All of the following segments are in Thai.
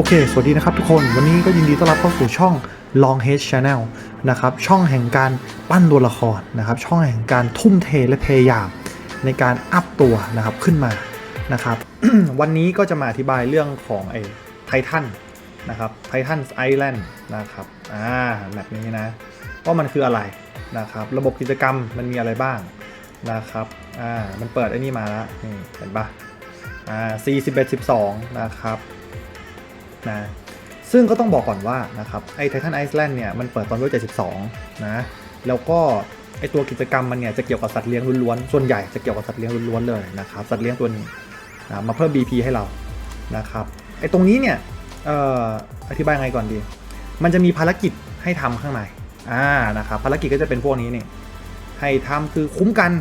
โอเค สวัสดีนะครับทุกคน วันนี้ก็ยินดีต้อนรับเข้าสู่ช่อง Long Head Channel นะครับ ช่องแห่งการปั้นตัวละครนะครับ ช่องแห่งการทุ่มเทและพยายามในการอัพตัวนะครับขึ้นมา นะครับ วันนี้ก็จะมาอธิบายเรื่องของไอ้ไททันนะครับไททันไอแลนด์นะครับ อ่าแบบนี้นะ ว่ามันคืออะไรนะครับ ระบบกิจกรรมมันมีอะไรบ้างนะครับ อ่า มันเปิดไอ้นี่มาแล้วนี่เห็นปะอ่า41 12 นะครับ นะซึ่งก็ต้องบอกก่อนว่านะครับไอ้ไททันไอซ์แลนด์เนี่ยมันเปิดตอนเวล72นะแล้วก็ไอตัวกิจกรรมมันเนี่ยจะเกี่ยวกับสัตว์เลี้ยงล้วนๆส่วนใหญ่จะเกี่ยวกับสัตว์เลี้ยงล้วนๆเลยนะครับสัตว์เลี้ยงตัวนี้นะมาเพิ่ม BP ให้เรานะครับไอตรงนี้เนี่ยเอ่ออธิบายไงก่อนดี มันจะมีภารกิจให้ทำข้างในอ่านะครับภารกิจก็จะเป็นพวกนี้นี่ให้ทำคือคุ้มกัน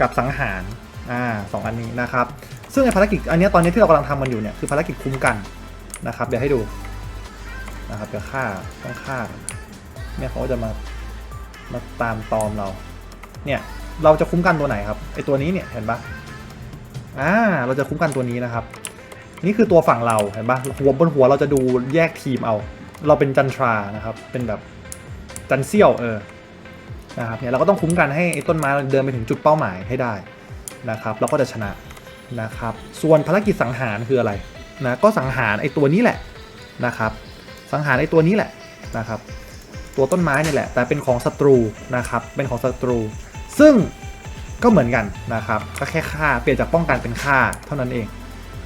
กับสังหารอ่าสองอันนี้นะครับซึ่งไอภารกิจอันนี้ตอนนี้ที่เรากำลังทำมันอยู่เนี่ยคือภารกิจคุ้มกัน นะครับ เดี๋ยวให้ดูนะครับเดี๋ยวฆ่าต้องฆ่าเนี่ยเขาจะมามาตามตอมเรา เนี่ยเราจะคุ้มกันตัวไหนครับไอตัวนี้เนี่ยเห็นปะอ่าเราจะคุ้มกันตัวนี้นะครับ นี่คือตัวฝั่งเราเห็นปะหัวบนหัวเราจะดูแยกทีมเอา เราเป็นจันทรานะครับ เป็นแบบจันเซี่ยวเออนะครับเนี่ยเราก็ต้องคุ้มกันให้ไอ้ต้นไม้เดินไปถึงจุดเป้าหมายให้ได้นะครับ เราก็จะชนะนะครับ ส่วนภารกิจสังหารคืออะไร นะก็สังหารไอ้ตัวนี้แหละนะครับ สังหารไอ้ตัวนี้แหละนะครับ ตัวต้นไม้นี่แหละ แต่เป็นของศัตรูนะครับ เป็นของศัตรู ซึ่งก็เหมือนกันนะครับ ก็แค่ฆ่าเปลี่ยนจากป้องกันเป็นฆ่าเท่านั้นเอง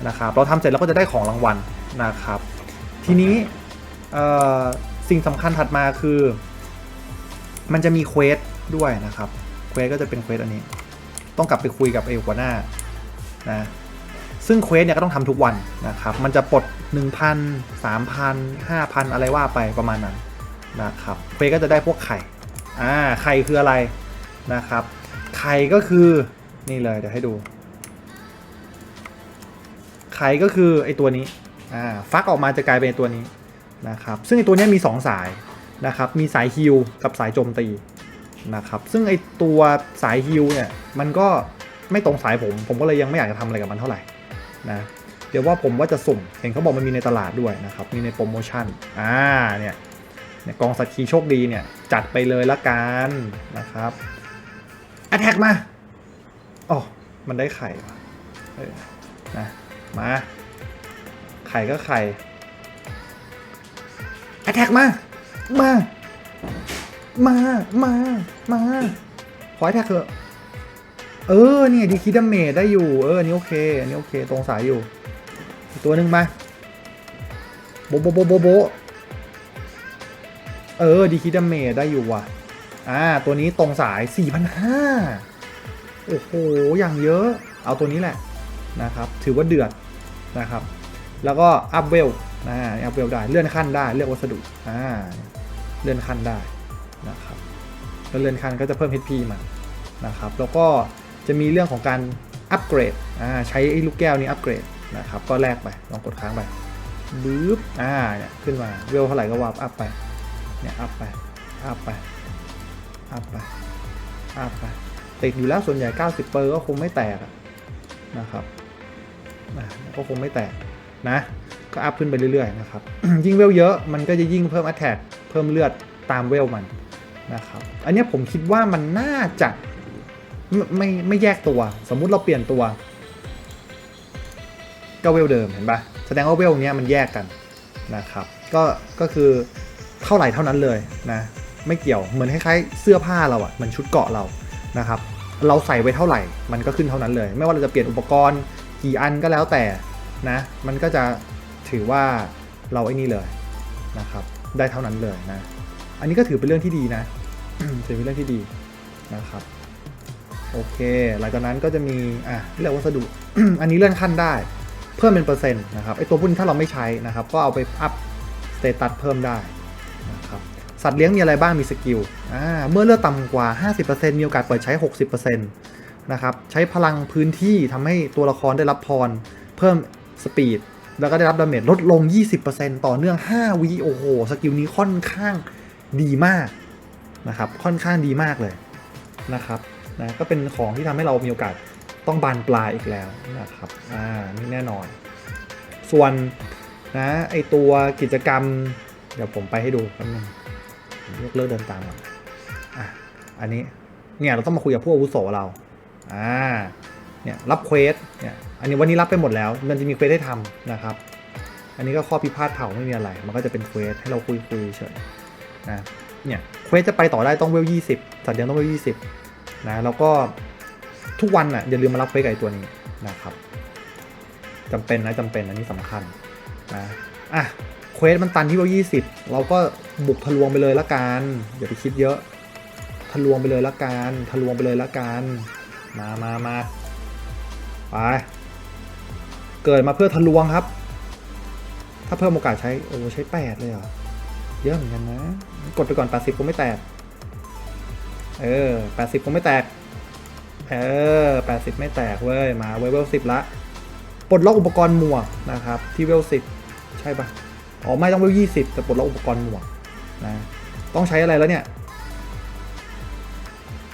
นะครับ เราทำเสร็จเราก็จะได้ของรางวัลนะครับ ทีนี้สิ่งสำคัญถัดมาคือ มันจะมีเควสด้วยนะครับ เควสก็จะเป็นเควสอันนี้ ต้องกลับไปคุยกับไอ้หัวหน้านะ ซึ่งเควสเนี่ยก็ต้องทำทุกวันนะครับ มันจะปลด 1,000 3,000 5,000 อะไรว่าไปประมาณนั้นนะครับเควสก็จะได้พวกไข่ อ่า ไข่คืออะไรนะครับ ไข่ก็คือนี่เลยเดี๋ยวให้ดู ไข่ก็คือไอตัวนี้ อ่า ฟักออกมาจะกลายเป็นตัวนี้นะครับ ซึ่งไอตัวนี้มี 2 สายนะครับ มีสายฮิลกับสายโจมตีนะครับ ซึ่งไอตัวสายฮิลเนี่ยมันก็ไม่ตรงสายผม ผมก็เลยยังไม่อยากจะทำอะไรกับมันเท่าไหร่ นะเดี๋ยวว่าผมว่าจะสุ่ม เห็นเขาบอกมันมีในตลาดด้วยนะครับ มีในโปรโมชั่น อ่าเนี่ยเนี่ยกองสัตว์คีโชคดีเนี่ย จัดไปเลยละกันนะครับ a t t a c k มาอ๋อมันได้ไข่เออนะมาไข่ก็ไข่ a t t a c k มา มา มา มา มา ขอ a t t a c k เถอะ เออเนี่ยดีคิดดาเมจได้อยู่ เอออันนี้โอเค อันนี้โอเค ตรงสายอยู่ ตัวหนึ่งมา โบโบโบโบโบเออดีคิดดาเมจได้อยู่ว่ะ อ่า ตัวนี้ตรงสาย 4,500 โอ้โห อย่างเยอะ เอาตัวนี้แหละนะครับ ถือว่าเดือดนะครับ แล้วก็อัพเวลนะอัพเวลได้ เลื่อนขั้นได้ เลือกวัสดุ อ่า เลื่อนขั้นได้นะครับแล้วเลื่อนขั้นก็จะเพิ่ม HP มานะครับ แล้วก็ จะมีเรื่องของการอัปเกรดใช้ไอ้ลูกแก้วนี้อัปเกรดนะครับก็แลกไปลองกดค้างไปบึ๊บอ่าเนี่ยขึ้นมาเวลเท่าไหร่ก็วาบอัพไปเนี่ยอัพไปอัพไปอัพไปอัพไปติดอยู่แล้วส่วนใหญ่ 90เปอร์ก็คงไม่แตกนะครับก็คงไม่แตกนะก็อัพขึ้นไปเรื่อยๆนะครับยิ่งเวลเยอะมันก็จะยิ่งเพิ่ม a t t a c เพิ่มเลือดตามเวลมันนะครับอันนี้ผมคิดว่ามันน่าจะ ไม่ไม่ไม่แยกตัว สมมุติเราเปลี่ยนตัว ก็เวลเดิมเห็นปะแสดงว่าเวลเนี้ยมันแยกกันนะครับ ก็ก็คือเท่าไหร่เท่านั้นเลยนะ ไม่เกี่ยวเหมือนคล้ายๆเสื้อผ้าเราอะมันชุดเกาะเรานะครับ เราใส่ไว้เท่าไหร่ มันก็ขึ้นเท่านั้นเลย ไม่ว่าเราจะเปลี่ยนอุปกรณ์กี่อันก็แล้วแต่นะ มันก็จะถือว่าเราไอ้นี่เลยนะครับ ได้เท่านั้นเลยนะ อันนี้ก็ถือเป็นเรื่องที่ดีนะ ถือเป็นเรื่องที่ดีนะครับ โอเค หลังจากนั้นก็จะมี อะเลือกวัสดุ อันนี้เลื่อนขั้นได้ เพิ่มเป็นเปอร์เซ็นต์นะครับ ไอตัวพวกนี้ถ้าเราไม่ใช้นะครับ ก็เอาไปอัพสเตตัสเพิ่มได้นะครับ สัตว์เลี้ยงมีอะไรบ้าง มีสกิล อ่า เมื่อเลือดต่ำกว่า 50%มีโอกาสเปิดใช้ 60%นะครับ ใช้พลังพื้นที่ทำให้ตัวละครได้รับพร เพิ่มสปีด แล้วก็ได้รับดาเมจลดลง 20%ต่อเนื่อง 5วิโอ้โห สกิลนี้ค่อนข้างดีมากนะครับ ค่อนข้างดีมากเลยนะครับ นะก็เป็นของที่ทำให้เรามีโอกาสต้องบานปลายอีกแล้วนะครับอ่านี่แน่นอน ส่วนนะไอตัวกิจกรรม เดี๋ยวผมไปให้ดูแป๊บนึงยกเลิกเดินตามก่อนอะอันนี้เนี่ยเราต้องมาคุยกับผู้อาวุโสเราอ่าเนี่ยรับเควสเนี่ยอันนี้วันนี้รับไปหมดแล้ว มันจะมีเควสให้ทำนะครับ อันนี้ก็ข้อพิพาทเผ่าไม่มีอะไร มันก็จะเป็นเควสให้เราคุยคุยๆเฉยนะเนี่ยเควสจะไปต่อได้ต้องเวลยี่สิบสัตว์เลี้ยงต้องเวลยี่สิบ นะแล้วก็ทุกวันอะอย่าลืมมารับเควสกับไอตัวนี้นะครับจำเป็นนะจำเป็นอันนี้สำคัญนะอะเควสมันตันที่เวลยี่สิบเราก็บุกทะลวงไปเลยละกันอย่าไปคิดเยอะทะลวงไปเลยละกันทะลวงไปเลยละกันมามามาไปเกิดมาเพื่อทะลวงครับ ถ้าเพิ่มโอกาสใช้โอ้ใช้แปดเลยเหรอเยอะเหมือนกันนะ กดไปก่อน80ผมไม่แตก เออ80ผมไม่แตก เออ80ไม่แตกเว้ย มาเวล10ละ ปลดล็อกอุปกรณ์หมวกนะครับ ที่เวล10ใช่ปะอ๋อ ไม่ต้องเวล20แต่ปลดล็อกอุปกรณ์หมวกนะ ต้องใช้อะไรแล้วเนี่ย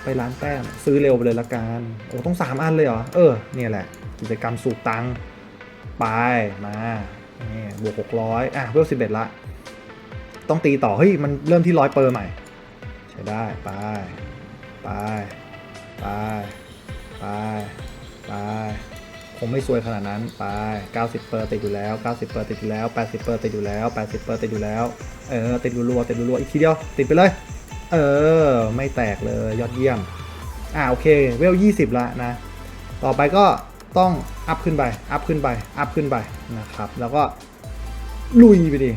ไปร้านแต้มซื้อเร็วไปเลยละกัน โอ้ ต้อง3อันเลยเหรอ เออ เนี่ยแหละ กิจกรรมสูบตังค์ไป มานี่บวกหกร้อยอะเวลสิบเอ็ดละ ต้องตีต่อ เฮ้ย มันเริ่มที่ร้อยเปอร์ใหม่ ใช้ได้ ไป ไปไปไปไปคงไม่ซวยขนาดนั้นไป 90 เปอร์ติดอยู่แล้ว 90 เปอร์ติดอยู่แล้ว 80 เปอร์ติดอยู่แล้ว 80 เปอร์ติดอยู่แล้ว เออ ติดรัวๆติดรัวๆอีกทีเดียว ติดไปเลย เออ ไม่แตกเลย ยอดเยี่ยม อ่าโอเค เวล 20 ละนะ ต่อไปก็ต้องอัพขึ้นไป อัพขึ้นไป อัพขึ้นไปนะครับ แล้วก็ลุยไปดิ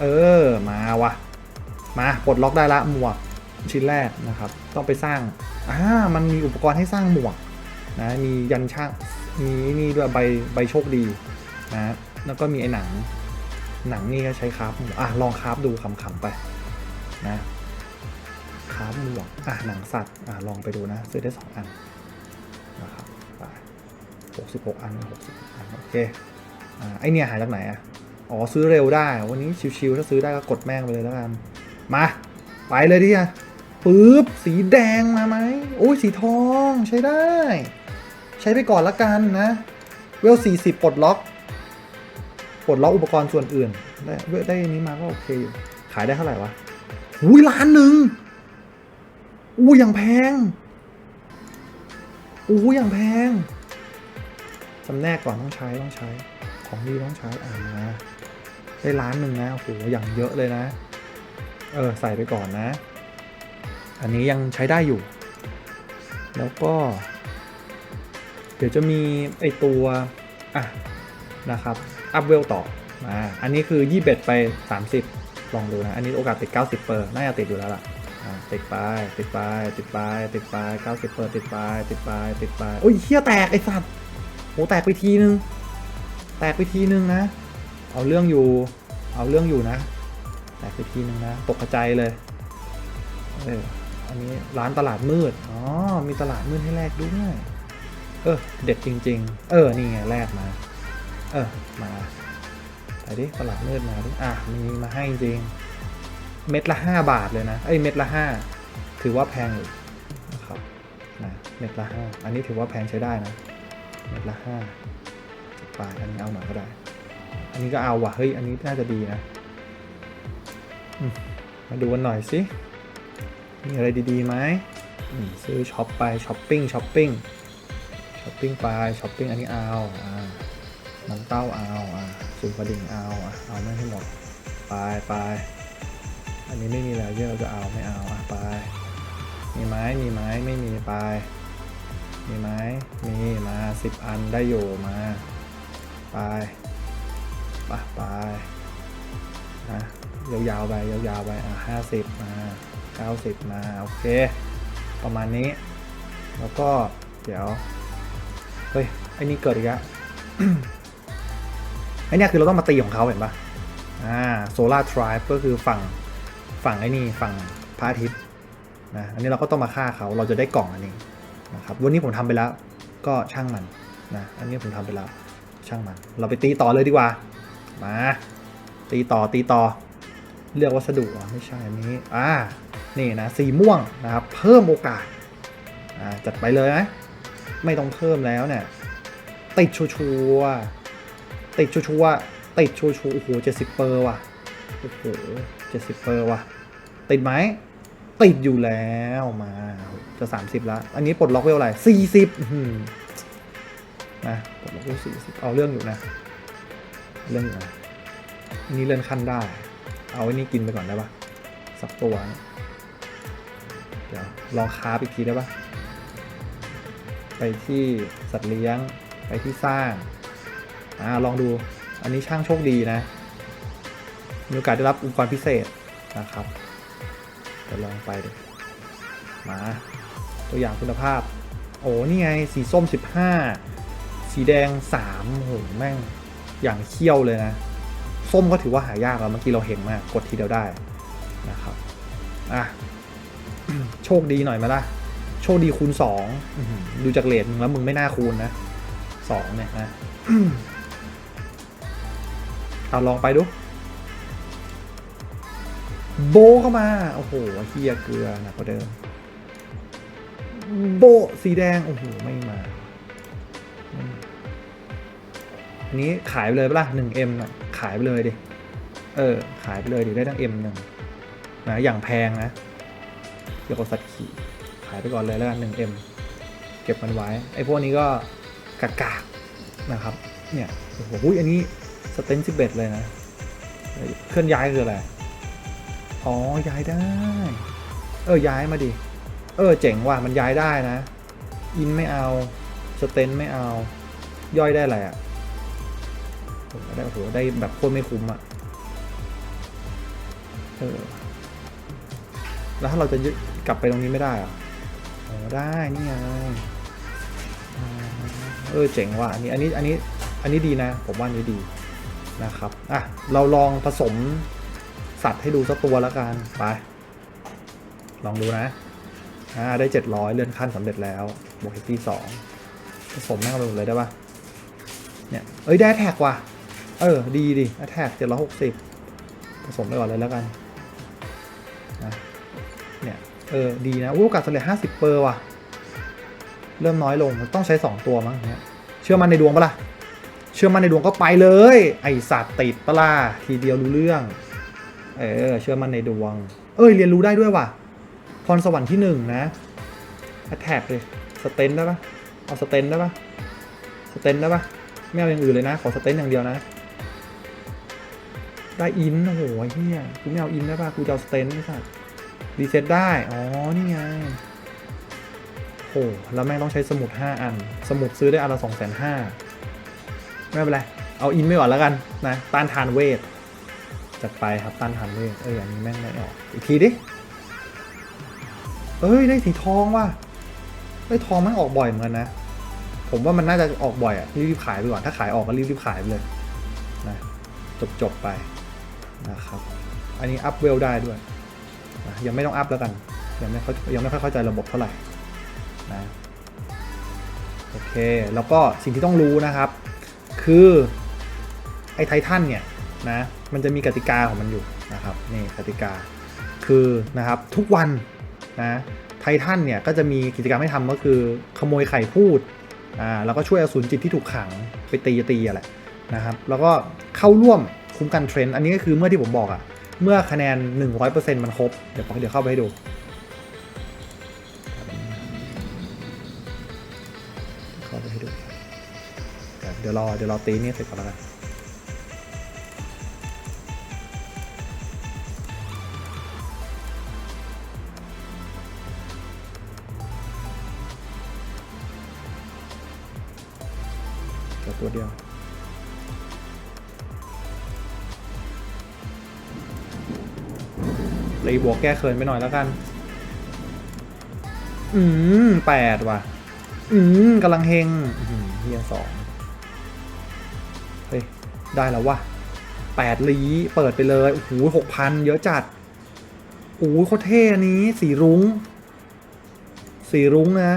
เออ มาวะมา ปลดล็อกได้ละหมวก ชิ้นแรกนะครับ ต้องไปสร้างอ่ามันมีอุปกรณ์ให้สร้างหมวกนะมียันช่างมีนี่ด้วยใบใบโชคดีนะแล้วก็มีไอ้หนัง หนังนี่ก็ใช้คราฟหมวกอะลองคราฟดูขำๆไปนะคราฟหมวกอะหนังสัตว์อะลองไปดูนะซื้อได้สองอันนะครับไปหกสิบหกอันหกสิบอันโอเคอ่าไอเนี่ยหายจากไหนอะอ๋อซื้อเร็วได้ วันนี้ชิวๆถ้าซื้อได้ก็กดแม่งไปเลยแล้วกันมา ไปเลยดิอะ ปึ๊บสีแดงมาไหมโอ้ยสีทองใช้ได้ ใช้ไปก่อนละกันนะ เวลสี่สิบปลดล็อก ปลดล็อกอุปกรณ์ส่วนอื่น ได้ได้นี้มาก็โอเคอยู่ขายได้เท่าไหร่วะอุ้ยล้านหนึ่งอู้อย่างแพงอู้อย่างแพงจำแนกก่อนต้องใช้ต้องใช้ ของดีต้องใช้อ่ามาได้ล้านหนึ่งนะโอ้โหอย่างเยอะเลยนะ เออ ใส่ไปก่อนนะ อันนี้ยังใช้ได้อยู่ แล้วก็ เดี๋ยวจะมีไอตัว อะ นะครับ อัพเวลต่อมาอันนี้คือยี่เบ็ดไป 30 ลองดูนะ อันนี้โอกาสติด 90 เปอร์ น่าจะติดอยู่แล้วล่ะติดไปติดไปติดไปติดไป90 เปอร์ติดไปติดไปติดไปโอ้ยเฮียแตกไอสัตว์โหแตกไปทีนึง แตกไปทีนึงนะ เอาเรื่องอยู่ เอาเรื่องอยู่นะ แตกไปทีนึงนะ ตกกระจายเลย เออ อันนี้ร้านตลาดมืด อ๋อ มีตลาดมืดให้แลกด้วย เออ เด็ดจริง ๆ เออ นี่ไงแลกมา เออ มาไปดิ ตลาดมืดมาดิ อะ มีมาให้จริง เม็ดละห้าบาทเลยนะ เอ้ย เม็ดละห้าถือว่าแพงอยู่นะครับ นะ เม็ดละห้าอันนี้ถือว่าแพงใช้ได้นะ เม็ดละห้าสิบบาทอันนี้เอาหน่อยก็ได้ อันนี้ก็เอาว่ะ เฮ้ย อันนี้น่าจะดีนะอืมมาดูกันหน่อยสิ มีอะไรดีๆไหมซื้อช็อปไปช้อปปิ้งช้อปปิ้งช้อปปิ้งไปช้อปปิ้งอันนี้เอาอ่าน้ำเต้าเอาอ่าซูกระดิ่งเอาอะเอาไม่ให้หมดไปไปอันนี้ไม่มีแล้วเยอะเราจะเอาไม่เอาอะไปมีไหมมีไหมไม่มีไปมีไหมมีมาสิบอันได้อยู่มาไปไปไปนะยาวๆไปยาวๆไปอะห้าสิบมา เก้าสิบมา โอเค ประมาณนี้ แล้วก็เดี๋ยว เฮ้ยไอ้นี่เกิดอีกแล้วไอ้เนี่ยคือเราต้องมาตีของเขาเห็นปะอ่าโซลาร์ทริปก็คือฝั่งฝั่งไอ้นี่ฝั่งพระอาทิตย์นะอันนี้เราก็ต้องมาฆ่าเขาเราจะได้กล่องอันนี้นะครับวันนี้ผมทำไปแล้วก็ช่างมันนะอันนี้ผมทำไปแล้วช่างมัน เราไปตีต่อเลยดีกว่ามาตีต่อตีต่อเลือกวัสดุเหรอไม่ใช่อันนี้อ่า นี่นะสีม่วงนะครับเพิ่มโอกาสจัดไปเลยไหมไม่ต้องเพิ่มแล้วเนี่ยติดชัวร์ติดชัวร์ติดชัวร์โอ้โหเจ็ดสิบเปอร์ว่ะโอ้โหเจ็ดสิบเปอร์ว่ะ ติดไหมติดอยู่แล้วมาจะสามสิบแล้วอันนี้ปลดล็อกเวลอะไรสี่สิบนะปลดล็อกเวลสี่สิบเอาเรื่องอยู่นะ เรื่องอยู่นะอันนี้เลื่อนขั้นได้ เอาไอ้นี่กินไปก่อนได้ปะสักตัวนะ ดี๋ยวลองคาบอีกทีได้ปะไปที่สัตว์เลี้ยง ไปที่สร้าง อ่า ลองดู อันนี้ช่างโชคดีนะ มีโอกาสได้รับอุปกรณ์พิเศษนะครับเดี๋ยวลองไปดูมา ตัวอย่างคุณภาพ โอ้ นี่ไง สีส้ม 15 สีแดง3โหแม่ง อย่างเขี้ยวเลยนะ ส้มก็ถือว่าหายากแล้ว เมื่อกี้เราเห็นมาก กดทีเดียวได้นะครับ อะ โชคดีหน่อยไหมล่ะโชคดีคูณสองอื้อหือดูจากเลทมึงแล้วมึงไม่น่าคูณนะสองเนี่ยนะเอาลองไปดู โบเข้ามา โอ้โหเฮียเกลือหนักกว่าเดิม โบสีแดง โอ้โหไม่มาไม่มา อันนี้ขายไปเลยปะล่ะหนึ่งเอ็มนะขายไปเลยดิ เออ ขายไปเลยดิได้ตั้งเอ็มหนึ่งนะอย่างแพงนะ เกี่ยวกับสัตว์ขี่ขายไปก่อนเลยแล้วกันหนึ่งเอ็มเก็บมันไว้ ไอ้พวกนี้ก็กากานะครับ เนี่ยโอ้โหอันนี้สเตนสิบเอ็ดเลยนะ เคลื่อนย้ายคืออะไร อ๋อ ย้ายได้ เออ ย้ายมาดิ เออ เจ๋งว่ะ มันย้ายได้นะ อินไม่เอา สเตนไม่เอา ย่อยได้อะไรอะ่ะได้โอ้โห ได้แบบโคตรไม่คุ้มอะ่ะ เออ แล้วถ้าเราจะ กลับไปตรงนี้ไม่ได้เหรอะอ๋อได้นี่ไงเออเจ๋งว่ะอันนี้อันนี้อันนี้อันนี้ดีนะ ผมว่านี้ดีนะครับอะเราลองผสมสัตว์ให้ดูสักตัวแล้วกันไปลองดูนะอ่าได้ 700 เลื่อนขั้นสำเร็จแล้วบวกที่สองผสมแม่งไปหมดเลยได้ปะเนี่ยเอ้ยได้แท็กว่ะเออดีดิแท็ก760ผสมไปก่อนเลยแล้วกัน ออดีนะโอกาสสำเร็จ50เปอร์ว่ะ เริ่มน้อยลงต้องใช้2ตัวมั้งเนี่ยเชื่อมันในดวงปะล่ะ เชื่อมันในดวงก็ไปเลย ไอสัตว์ติดปะล่ะทีเดียวรู้เรื่อง เออเชื่อมันในดวง เอ้ยเรียนรู้ได้ด้วยว่ะพรสวรรค์ที่หนึ่งนะ attack เลยสเตนได้ปะเอาสเตนได้ปะสเตนได้ปะไม่เอาอย่างอื่นเลยนะ ขอสเตนอย่างเดียวนะ ได้อินโอ้โหเฮียกูไม่เอาอินได้ปะกูจะเอาสเตนนี่สัส รีเซ็ตได้ อ๋อ นี่ไง โอ้แล้วแม่งต้องใช้สมุด 5 อัน สมุดซื้อได้อันละ2 5 0 0 0ไม่เป็นไร เอาอินไม่ก่อนแล้วกันนะ ต้านทานเวท จัดไปครับต้านทานเวท เอ้ยอันนี้แม่งไม่ออก อีกทีดิ เอ้ย ได้สีทองว่ะได้ทองแม่งออกบ่อยเหมือนกันนะ ผมว่ามันน่าจะออกบ่อยอะรีบขายไปก่อน ถ้าขายออกก็รีบๆขายไปเลยนะ จบๆไปนะครับ อันนี้อัพเวลได้ด้วย ยังไม่ต้องอัพแล้วกัน ยังไม่เขายังไม่ค่อยเข้าใจระบบเท่าไหร่นะโอเค แล้วก็สิ่งที่ต้องรู้นะครับ คือไอ้ไททันเนี่ยนะมันจะมีกติกาของมันอยู่นะครับนี่กติกาคือนะครับทุกวันนะไททันเนี่ยก็จะมีกิจกรรมให้ทำก็คือขโมยไข่พูดอ่าแล้วก็ช่วยอสูรจิตที่ถูกขังไปตีตีอะไรนะครับแล้วก็เข้าร่วมคุ้มกันเทรนด์อันนี้ก็คือเมื่อที่ผมบอกอะ เมื่อคะแนน 100%มันครบ เดี๋ยวเดี๋ยวเข้าไปให้ดู เข้าไปให้ดู เดี๋ยวรอเดี๋ยวรอตีนี่เสร็จก่อนแล้วกันตัวเดียว เลยบวกแก้เคินไปหน่อยแล้วกัน อืมแปดว่ะ อืมกำลังเฮงเฮียสองเฮ้ย ได้แล้วว่ะแปดลีเปิดไปเลย โอ้โหหกพันเยอะจัดโอ้โหโคตรเท่อันนี้ สีรุง้ง สีรุ้งนะ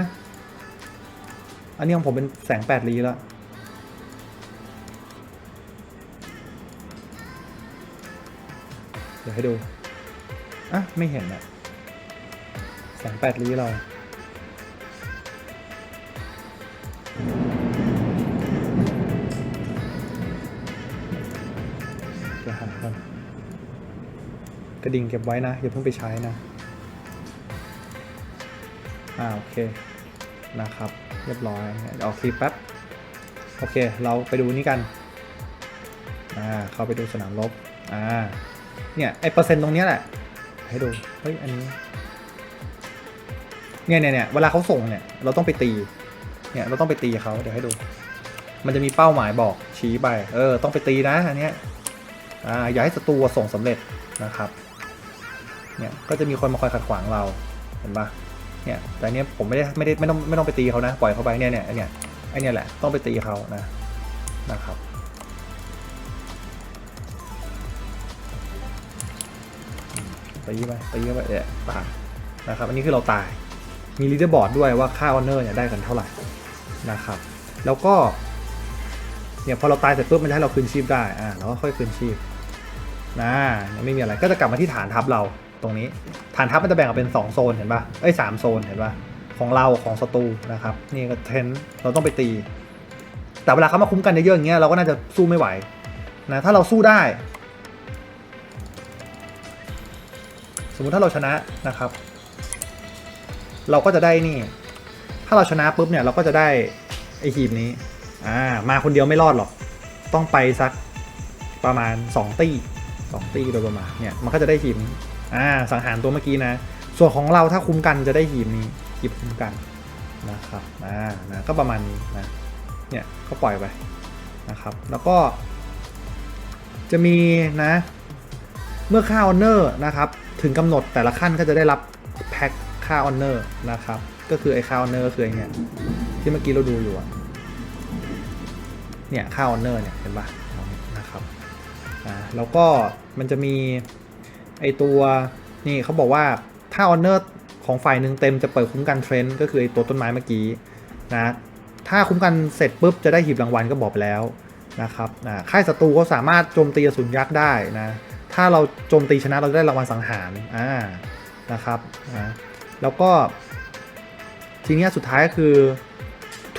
อันนี้ของผมเป็นแสงแปดลีแล้วเดี๋ยวให้ดู อะ ไม่เห็นอะแสงแปดลี้เรา จะหาก่อนกระดิ่งเก็บไว้นะ อย่าเพิ่งไปใช้นะ อ่า โอเค นะครับ เรียบร้อยออกคลิปแป๊บ โอเค เราไปดูนี่กัน อ่า เข้าไปดูสนามรบ อ่า เนี่ย ไอเปอร์เซ็นต์ตรงนี้แหละ ให้ดู เฮ้ย อันนี้ เนี่ยเนี่ยเนี่ยเวลาเขาส่งเนี่ย เราต้องไปตี เนี่ย เราต้องไปตีเขาเดี๋ยวให้ดู มันจะมีเป้าหมายบอกชี้ไป เออ ต้องไปตีนะ อันเนี้ย อ่า อย่าให้ศัตรูส่งสำเร็จนะครับ เนี่ย ก็จะมีคนมาคอยขัดขวางเรา เห็นปะเนี่ย แต่อันเนี้ยผมไม่ได้ไม่ได้ไม่ต้องไม่ต้องไปตีเขานะ ปล่อยเขาไป เนี่ยเนี่ยเนี่ยไอเนี่ยแหละ ต้องไปตีเขานะ นะครับ ตีไปตีไปเอะตายนะครับอันนี้คือเราตาย มีลีดเดอร์บอร์ดด้วยว่าค่าออเนอร์เนี่ยได้กันเท่าไหร่นะครับ แล้วก็เนี่ยพอเราตายเสร็จปุ๊บมันจะให้เราคืนชีพได้อ่าเราก็ค่อยคืนชีพนะไม่มีอะไรก็จะกลับมาที่ฐานทัพเราตรงนี้ ฐานทัพมันจะแบ่งออกเป็น 2 โซนเห็นปะเอ้ยสามโซนเห็นปะของเราของศัตรูนะครับนี่ก็เทนเราต้องไปตี แต่เวลาเขามาคุ้มกันเยอะๆอย่างเงี้ยเราก็น่าจะสู้ไม่ไหวนะถ้าเราสู้ได้ มมติถ้าเราชนะนะครับ เราก็จะได้นี่ ถ้าเราชนะปุ๊บเนี่ยเราก็จะได้ไอหีบนี้อ่ามาคนเดียวไม่รอดหรอก ต้องไปสักประมาณ 2 ตี้สองตี้โดยประมาณเนี่ยมันก็จะได้หีบอ่าสังหารตัวเมื่อกี้นะ ส่วนของเราถ้าคุ้มกันจะได้หีบนี้หีบคุ้มกันนะครับอ่านะก็ประมาณนี้นะเนี่ยก็ปล่อยไปนะครับ แล้วก็ จะมีนะ เมื่อค่าออนเนอร์นะครับ ถึงกำหนดแต่ละขั้นก็จะได้รับแพ็คค่าออนเนอร์นะครับ ก็คือไอ้ค่าออนเนอร์ก็คือไอ้เนี่ยที่เมื่อกี้เราดูอยู่อะเนี่ยค่าออนเนอร์เนี่ยเห็นปะนะครับอ่าแล้วก็มันจะมีไอตัวนี่เขาบอกว่าถ้าออนเนอร์ของฝ่ายหนึ่งเต็มจะเปิดคุ้มกันเทรนด์ก็คือไอตัวต้นไม้เมื่อกี้นะถ้าคุ้มกันเสร็จปุ๊บจะได้หีบรางวัลก็บอกไปแล้วนะครับอ่าค่ายศัตรูก็สามารถโจมตีอสูรยักษ์ได้นะ ถ้าเราโจมตีชนะเราจะได้รางวัลสังหารอ่านะครับนะแล้วก็ทีนี้สุดท้ายก็คือ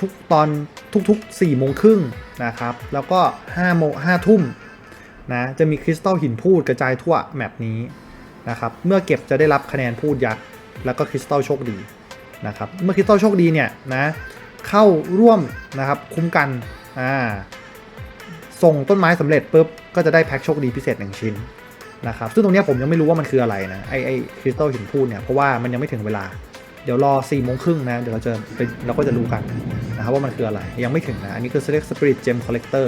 ทุกตอนทุกๆ4ี่โมงครึ่งนะครับ แล้วก็5โมง5ทุ่มนะจะมีคริสตัลหินพูดกระจายทั่วแมปนี้นะครับเมื่อเก็บจะได้รับคะแนนพูดยักษ์แล้วก็คริสตัลโชคดีนะครับเมื่อคริสตัลโชคดีเนี่ยนะเข้าร่วมนะครับคุ้มกันอ่าส่งต้นไม้สำเร็จปุ๊บก็จะได้แพ็คโชคดีพิเศษหนึ่งชิ้น นะครับซึ่งตรงนี้ผมยังไม่รู้ว่ามันคืออะไรนะไอไอคริสตัลหินพูดเนี่ยเพราะว่ามันยังไม่ถึงเวลาเดี๋ยวรอ4ี่โมงครึ่งนะ เดี๋ยวเราจะไปเราก็จะรู้กันนะครับว่ามันคืออะไรยังไม่ถึงนะ อันนี้คือ Select Spirit Gem Collector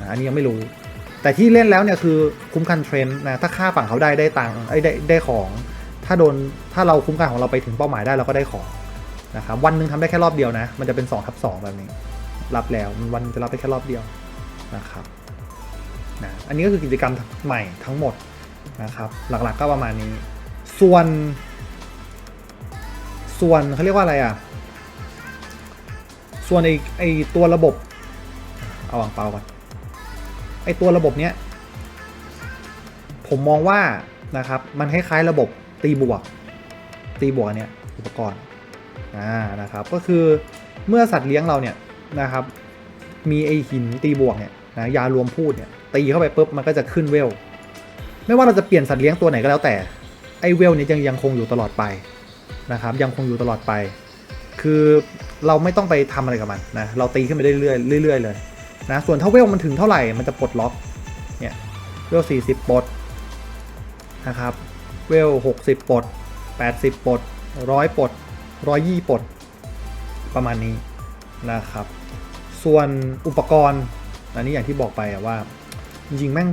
นะอันนี้ยังไม่รู้ แต่ที่เล่นแล้วเนี่ยคือคุ้มกันเทรนด์นะถ้าค่าฝั่งเขาได้ได้ตังค์ไอได้ได้ของ ถ้าโดนถ้าเราคุ้มกันของเราไปถึงเป้าหมายได้เราก็ได้ของนะครับวันหนึ่งทำได้แค่รอบเดียวนะ มันจะเป็น2ทับ2แบบนี้ รับแล้วมันวันจะรับได้แค่รอบเดียวนะครับ นะอันนี้ก็คือกิจกรรมใหม่ทั้งหมดนะครับหลักๆก็ประมาณนี้ ส่วน ส่วนเขาเรียกว่าอะไรอะ ส่วนไอไอตัวระบบ เอาอ่างเปล่าก่อนไอตัวระบบเนี้ยผมมองว่านะครับมันคล้ายๆระบบตีบวก ตีบวกเนี้ยอุปกรณ์อ่านะครับก็คือเมื่อสัตว์เลี้ยงเราเนี่ยนะครับมีไอหินตีบวกเนี่ยนะยารวมพูดเนี่ย ตีเข้าไปปุ๊บมันก็จะขึ้นเวล ไม่ว่าเราจะเปลี่ยนสัตว์เลี้ยงตัวไหนก็แล้วแต่ ไอเวลนี้ยังยังคงอยู่ตลอดไปนะครับ ยังคงอยู่ตลอดไป คือเราไม่ต้องไปทำอะไรกับมันนะ เราตีขึ้นไปเรื่อยๆเรื่อยๆเลยนะ ส่วนถ้าเวลมันถึงเท่าไหร่มันจะปลดล็อก เนี่ย เวล 40 ปลดนะครับ เวล 60 ปลด 80 ปลด 100 ปลด 120 ปลด ประมาณนี้นะครับ ส่วนอุปกรณ์อันนี้อย่างที่บอกไปว่า จริงๆแม่ง